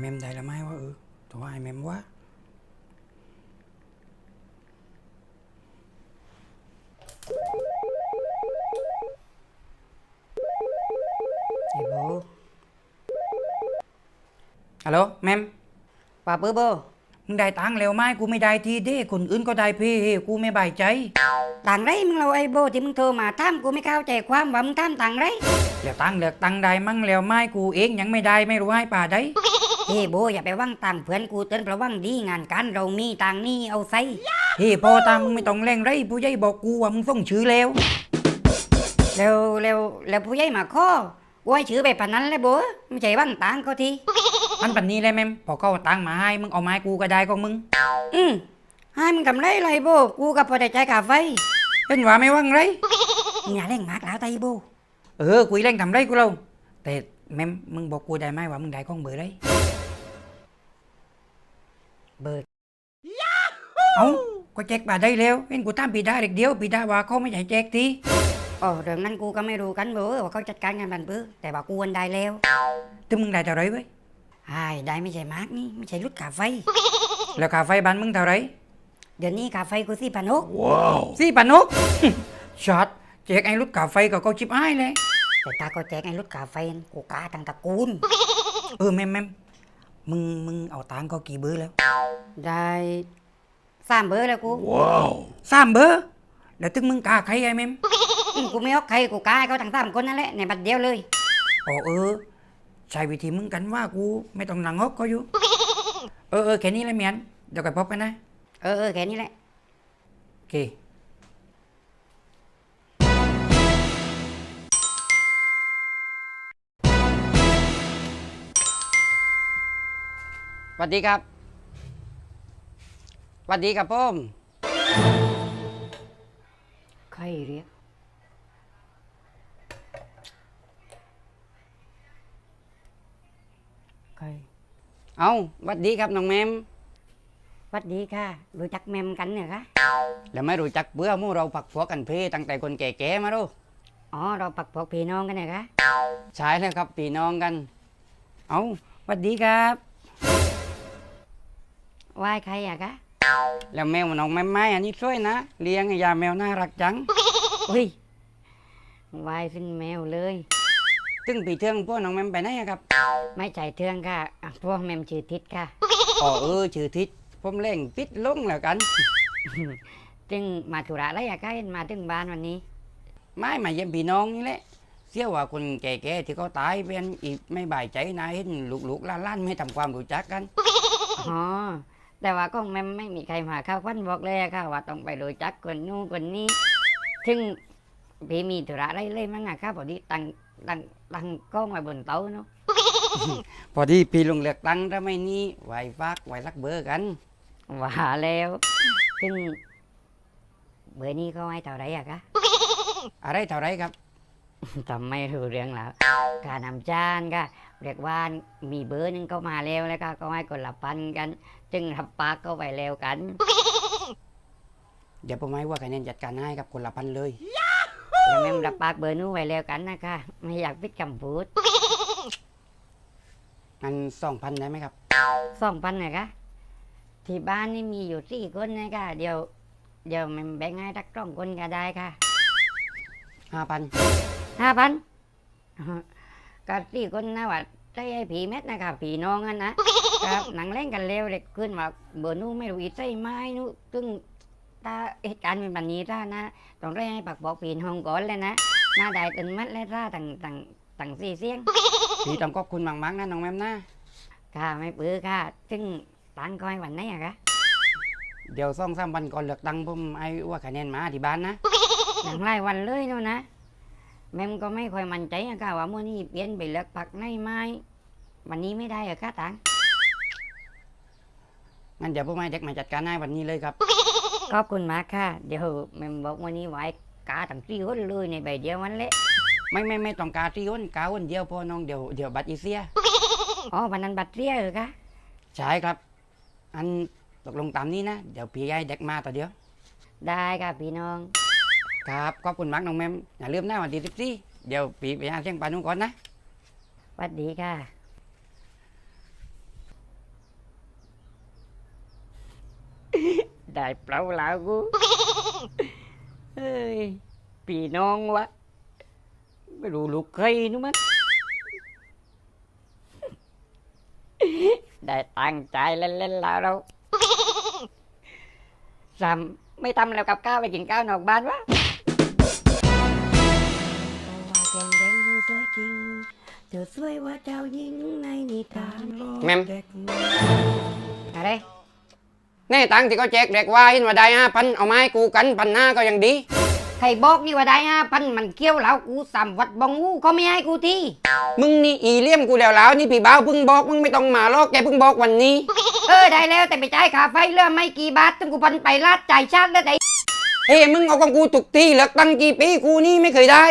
เมมได้ละไหมว่าเออโทรหาไอ้เมมว่าไอ้โบฮัลโหลแมมป่าเปื้อโบมึงได้ตังค์แล้วไหมกูไม่ได้ทีเด้คนอื่นก็ได้เพ่กูไม่บายใจ ต่างไรมึงเราไอ้โบที่มึงโทรมาถามกูไม่เข้าใจความว่ามึงถามต่างไรแล้วตังค์เลือกตังค์ได้มั่งแล้วไหมกูเองยังไม่ได้ไม่รู้ให้ป่าได้ เฮ้โบอย่าไปว่างต่างเพื่อนกูเตือนประวังดีงานการเรามีต่างนี่เอาใส่เฮ้พอตามมึงไม่ต้องแรงไรผู้ใหญ่บอกกูว่ามึงส่งชื่อแล้วแล้วแล้วแล้วผู้ใหญ่มาข้อกูให้ชื่อไปปานนั้นเลยโบไม่ใช่ว่างต่างเขาทีมันปันนี้เลยแม่มพอเขาเอาตังค์มาให้มึงเอาไมาให้กูก็ได้ของมึง อืมให้มึงกำไรเลยโบกูกับพอได้ใจกาไฟเป็นว่าไม่ว่างไรมึงอย่าเร่งมากแล้วไตโบเออคุยเล่นทำไรกูเราแต่แม่มมึงบอกกูได้ไหมว่ามึงได้ของเบอร์ไร เบิดเอ้าก็แจกป่าได้แล้วเห็นกูตามปีดาเด็กเดียวปีดาว่าเขาไม่ใช่แจกทีอ๋อเรื่องนั้นกูก็ไม่รู้กันโบว่าเขาจัดการงานบันเปื้อแต่ว่ากูวันได้แล้วถึงมึงได้เท่าไรเว้ยไอ้ได้ไม่ใช่มากนี่ไม่ใช่รุดกาไฟ แล้วค่าไฟบ้านมึงเท่าไรเดี๋ยวนี้กาไฟกูสี่พันหกสี่พันนกช็อตแจกไอ้รถกาไฟก็เขาชิบหายเลยแต่ตาก็แจกไอ้รถกาไฟกูกาตั้งตระกูลเออแม่มแม่ มมึงมึงเอาตังค์ก็กี่เบอร์แล้วได้สามเบอร์แล้วกูสามเบอร์แล้วถึงมึงกาใครไอ้แม่มอืมกูไม่เอาใครกูกาให้เขาทั้งสามคนนั่นแหละในบัดเดียวเลย อ๋อเออใช่วิธีมึงกันว่ากูไม่ต้องหลังฮอกเขาอยู่ เออเออแค่นี้เลยเมียนเดี๋ยวไปพบกันนะ เออเออแค่นี้แหละ โอเค วัสดีครับสวัสดีครับพ่มใครเรียก ใคร เอาสวัสดีครับน้องแมมสวัสดีค่ะ รู้จักแมมกันเนี่ยคะแล้วไม่รู้จักเบื่อหมู่เราปักผัวกันเพตั้งแต่คนแก่ๆมาดูอ๋อ เราปักพวกพี่น้องกันเนี่ยคะ ใช่แล้วครับพี่น้องกัน เอาสวัสดีครับ ไหว้ใครอะคะแล้วแมวน้องแมมไม้อันนี้สวยนะ เลี้ยงไอ้ยาแมวน่ารักจังอุ้ยไหว้สิ้นแมวเลย ตึงปีเทืองพวกน้องแมมไปไหนอะครับไม่ใจเทืองค่ะอะพวกแมมชื่อทิศค่ะ อ๋อเออชื่อทิศผมเล่งปิดลงแล้วกัน จึงมาธุระอะไรอะคะเห็นมาถึงบ้านวันนี้ ไม่มาเยี่ยมพี่น้องนี่แหละ เสียว่าคนแก่ๆที่เขาตายเป็นอีกไม่บ่ายใจนะเห็นลูกๆหล้านๆไม่ทำความรู้จักกัน อ๋อ แต่ว่าก็แมมไม่มีใครมาเข้าควันบอกเลยอะค่ะว่าต้องไปรู้จักคนนู้นคนนี้ ซึ่งพี่มีธุระอะไรเลยมั้งอะค่ะพอดีตั้งตั้งตั้งกล้องไว้บนโต๊ะเนาะ พอดีพี่ลงเลือกตั้งถ้าไม่นี่ไหวฟากไหวรักเบอร์กันว่าแล้ว ซึ่งเบอร์นี้เขาให้เท่าไหรอะคะ อะไรเท่าไรครับ ทำไม่รู้เรื่องแล้วการนำจานก็เรียกว่ามีเบอร์หนึงก็มาแล้วแล้วก็ก็ให้คนละพันกัน จึงรับปากก็ไปแล้วกัน เดี๋ยวผมให้ว่าคะแนนจัดการให้ครับคนละพันเลย แล้วแม่มรับปากเบอร์นู้นไว้แล้วกันนะคะไม่อยากพิดคำพูดงั้นสองพันได้ไหมครับ สองพันนะคะที่บ้านนี่มีอยู่สี่คนนะคะเดี๋ยว เดี๋ยวแม่มแบ่งให้ทักสองคนก็ได้ค่ะห้าพัน ห้าพันก็สี่คนนะว่าได้ไอ้ผีเม็ดนะคะผีน้องกันนะครับหนังเล่นกันเร็วเด็กขึ้นมาเบอร์นู้นไม่รู้อีไส้ไม้นู้นซึ่งถ้าเหตุการณ์เป็นแบบนี้ถ้านะต้องได้ให้ปักบอกผีน้องก่อนเลยนะหน้าได้ตึนมัดและท่าต่างต่างต่างสี่เสียงพี่ต้องขอบคุณมากๆนะน้องแมมนะค่ะไม่ปื้อค่ะซึ่งตังก้อยวันไหนอะคะเดี๋ยวสองสามวันก่อนเลือกตั้งผมไอ้ว่าคะแนนมาที่บ้านนะอย่างไรวันเลยนู่นนะ แม่มก็ไม่ค่อยมั่นใจอะค่ะว่ามื่อนี้เปลี่ยนไปเลือกปักในไม้วันนี้ไม่ได้อะค่ะตังงั้นเดี๋ยวผมให้เด็กมาจัดการให้วันนี้เลยครับ ขอบคุณมากค่ะ เดี๋ยวแม่มบอกวันนี้ไว้กาทั้งสี่คนเลยในใบเดียวมันเละไม่ไม่ไม่ต้องการที่อ้นกาอ้นเดียวพอน้องเดี๋ยวเดี๋ยวบัตรอีเสียอ๋อวันนั้นบัตรเรียเหรอคะใช่ครับ อันตกลงตามนี้นะ เดี๋ยวพี่ให้เด็กมาต่อเดียว ได้ค่ะพี่น้อง ครับขอบคุณมากน้องแมมอย่าลืมหน้าวันที่สิเดี๋ยวปีไปหาเชียงปานุ่งก่อนนะวัสดีค่ะ ได้เปล่าแล่วกูเฮ้ยปีน้องวะไม่รู้ลูกใครนู้มั้งได้ตั้งใจเล่นๆแล้วเราซ้ำไม่ทำแล้วกับข้าวไปกินข้าวนอกบ้านวะ แกงแดงดูสวยจริงเธอสวยว่าเจ้าหญิงในนิทานแม่มอะไรแน่ตังค์ที่เขาแจกเด็กว่าเห็นว่าได้ห้าพันเอาไมาให้กูกันพันหน้าก็ยังดีใครบอกนี่ว่าได้ห้าพันมันเกี้ยวแล้วกูสามวัดบองงูก็ไม่ให้กูทีมึงนี่อีเลี่ยมกูแล้วแล้วนี่พี่บ่าวเพิ่งบอกมึงไม่ต้องมาลอกแกเพิ่งบอกวันนี้ เออได้แล้วแต่ไปจ่ายค่าไฟเรื่องไม่กี่บาทถึงกูพันไปลาดจ่ายชาติแล้วได้เฮ้ยมึงเอาของกูตุกทีเลือกตั้งกี่ปีกูนี่ไม่เคยได้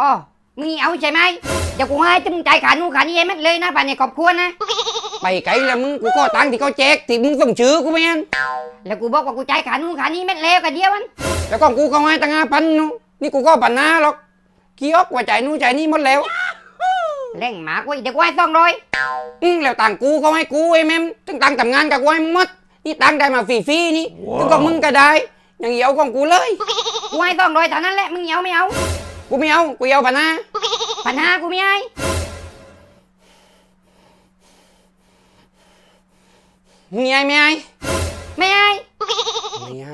อ๋อมึงเอาใช่ไหมเดี๋ยวกูให้ถึงจ่ายขานูขานี่ให้เม็ดเลยนะป่านในครอบครัวนะ ไปไกลแล้วมึงกูก็ตังค์ที่เขาแจกที่มึงส่งชื่อกูไม่งั้นแล้วกูบอกว่ากูจ่ายขานูขานี่เม็ดแล้วกันเดียวมันแล้วก็กูเขาให้ตั้งห้าพันนู่นนี่กูก็พันหน้าหรอกกี้ออกว่าจ่ายนู่นจ่ายนี่หมดแล้วเร่งหมากไว้เดี๋ยวกูให้สองร้อยอืมแล้วตังค์กูเขาให้กูไอ้แม่มถึงตังค์ทำงานกับกูให้มึงหมดนี่ตังค์ได้มาฟรีๆนี่ถึงก็มึงก็ได้อย่างเดียวของกูเลย กูให้สองร้อยเท่านั้นแหละมึงเอาไม่เอา กูไม่เอากูเอาพันหน้าปัญหากูไม่ให้มึงไงไม่ไงไม่ให้ไม่ไง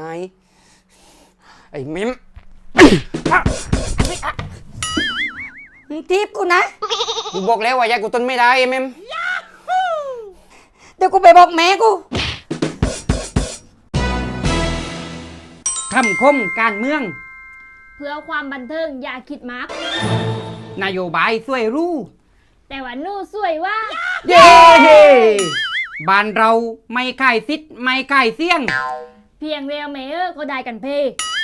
ไอ้เมมมึงทีบกูนะกูบอกแล้วว่ายายกูทนไม่ได้ไอ้เมมเดี๋ยวกูไปบอกแม่กูคำคมการเมือง เพื่อความบันเทิงอย่าคิดมากนโยบายช่วยรู้ แต่ว่าหนู่สวยว่า เย้บ้านเราไม่ขายซิดไม่ขายเสี่ยงเพียงเรียวเมเออร์ก็ได้กันเพ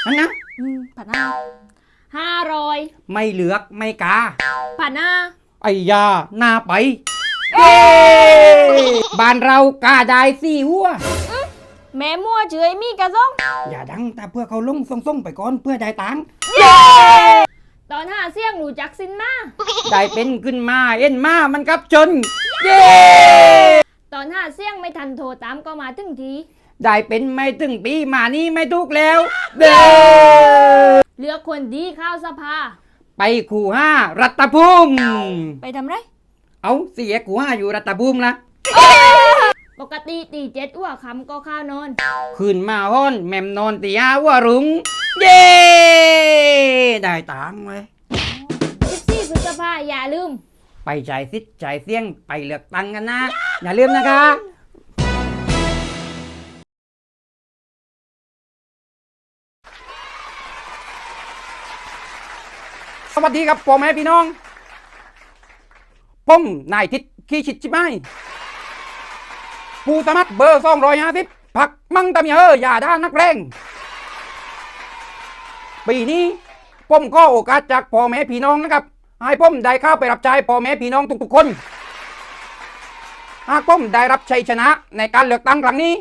อันนะอืมผัดหน้าห้าร้อยไม่เหลือกไม่กาผัดหน้าไอ้ยาหน้าไปเย้บ้านเรากาได้สี่หัว แม่มั่วเฉยมีกระซ่อง อย่าดังแต่เพื่อเขาลงส่งๆไปก่อนเพื่อได้ตังค์ ตอนหาเสี่ยงหนูจักสินมา ได้เป็นขึ้นมาเอ็นมามันกับจน เย้ตอนหาเสี่ยงไม่ทันโทรตามก็มาถึงที ได้เป็นไม่ถึงปีมานี่ไม่ทุกข์แล้วเด้เลือกคนดีเข้าวสภา ไปขู่ห้ารัตภูมิไปทำไร เอาเสียขู่ห้าอยู่รัตภูมิละปกติตีเจ็ดอ้วคำก็ข้าวนอน คืนมาห้อน แม่มนอนตีห้าว่ารุง เย้ ได้ตังค์เลย14พฤษภาอย่าลืม ไปจ่ายซิดจ่ายเสี่ยงไปเลือกตังค์กันนะ อย่าลืมนะคะสวัสดีครับพ่อแม่พี่น้องผมนายทิศขี้ชิดชิบไม้ผู้สมัครเบอร์สองร้อยห้าสิบผักมั่งตะเมียเอออย่าด้านนักแรงปีนี้ ผมก็โอกาสจากพ่อแม่พี่น้องนะครับให้ผมได้เข้าไปรับใช้พ่อแม่พี่น้องทุกๆคน หากผมได้รับชัยชนะในการเลือกตั้งครั้งนี้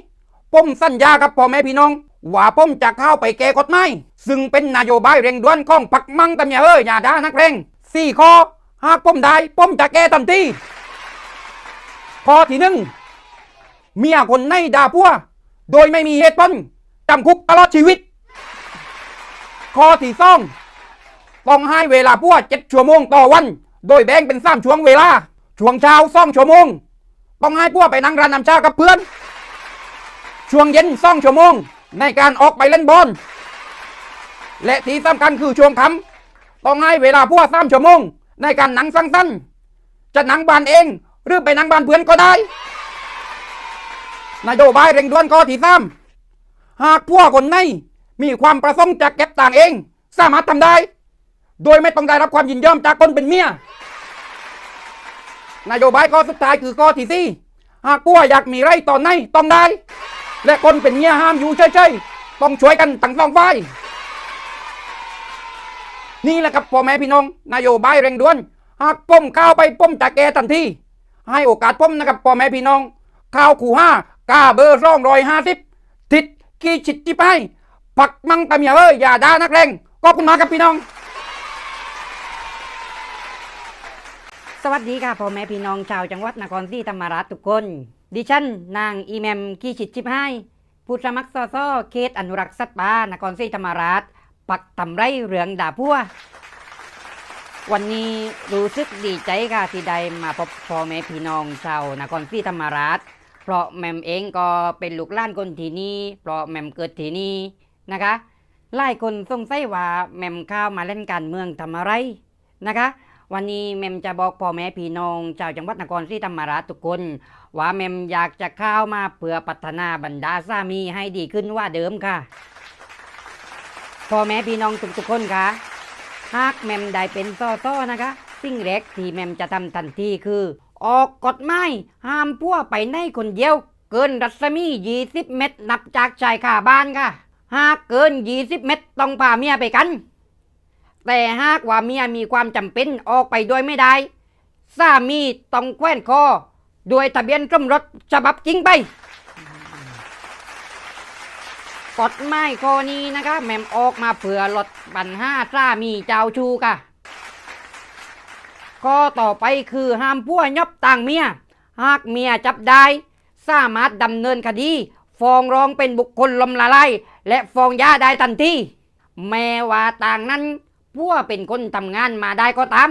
ผมสัญญากับพ่อแม่พี่น้องว่าผมจะเข้าไปแก้กฎหมายซึ่งเป็นนโยบายเร่งด่วนของปักมังตะเมียเอ้ยอย่าด่านักเรงสี่ข้อหากผมได้ผมจะแก้ทันทีข้อที่หนึ่งเมียคนในด่าพัว โดยไม่มีเหตุผลจำคุกตลอดชีวิต ข้อที่สอง ต้องให้เวลาพัวเจ็ดชั่วโมงต่อวัน โดยแบ่งเป็นสามช่วงเวลา ช่วงเช้าสองชั่วโมง ต้องให้พัวไปนั่งร้านน้ำชากับเพื่อน ช่วงเย็นสองชั่วโมง ในการออกไปเล่นบอล และที่สำคัญคือช่วงค่ำต้องให้เวลาพัวสามชั่วโมง ในการหนังสั้นๆจะหนังบ้านเอง หรือไปนั่งบ้านเพื่อนก็ได้นโยบายเร่งด่วนข้อที่สามหากพัวคนในมีความประสงค์จะเก็บต่างเอง สามารถทำได้ โดยไม่ต้องได้รับความยินยอมจากคนเป็นเมียนโยบายข้อสุดท้ายคือข้อที่สี่หากพัวอยากมีไรตอนไหนต้องได้ และคนเป็นเมียห้ามอยู่เฉยๆต้องช่วยกันตั้งสองฝ่ายนี่แหละครับพ่อแม่พี่น้องนโยบายเร่งด่วน หากป้มก้าวไปป้มจะแก้ทันทีให้โอกาสป้มนะครับพ่อแม่พี่น้องข้าวขู่ห้ากาเบอร์ร่องรอยห้าสิบติดขี้ฉิดจิบให้ปักมังตะเมียเอ้ยอย่าด่านักเลงขอบคุณมากครับพี่น้อง สวัสดีค่ะพ่อแม่พี่น้องชาวจังหวัดนครศรีธรรมราชทุกคน ดิฉันนางอีแมมกีชิดชิบไห้ผู้สมัครสอสอเขตอนุรักษ์สัตว์ป่านครศรีธรรมราช ปักตำไรเรืองด่าพัววันนี้รู้สึกดีใจค่ะที่ได้มาพบพ่อแม่พี่น้องชาวนครศรีธรรมราช เพราะแมมเองก็เป็นลูกหล้านคนที่นี่เพราะแมมเกิดที่นี่นะคะหลายคนสงสัยว่าแมมเข้าวมาเล่นการเมืองทำอะไรนะคะ วันนี้แมมจะบอกพ่อแม่พี่น้องชาวจังหวัดนครศรีธรรมราชทุกคน ว่าแมมอยากจะเข้ามาเพื่อพัฒนาบรรดาสามีให้ดีขึ้นว่าเดิมค่ะพ่อแม่พี่น้องทุกๆคนค่ะหากแมมได้เป็นซ่อต้อนะคะ สิ่งแรกที่แมมจะทำทันทีคือ ออกกฎหมายห้ามพัวไปในคนเดียว เกินรัศมี 20 เมตร นับจากชายคาบ้านค่ะ หากเกิน 20 เมตรต้องพาเมียไปกัน แต่หากว่าเมียมีความจำเป็นออกไปโดยไม่ได้สามีต้องแคว้นคอโดยทะเบียนสมรสฉบับจริงไปกฎหมายข้อนี้นะคะแหมมออกมาเผื่อลดปัญหาสามีเจ้าชูค่ะข้อต่อไปคือห้ามพัวยบต่างเมีย หากเมียจับได้ สามารถดำเนินคดีฟ้องร้องเป็นบุคคลลมละลายและฟ้องยาได้ทันทีแม้ว่าต่างนั้น พัวเป็นคนทำงานมาได้ก็ตาม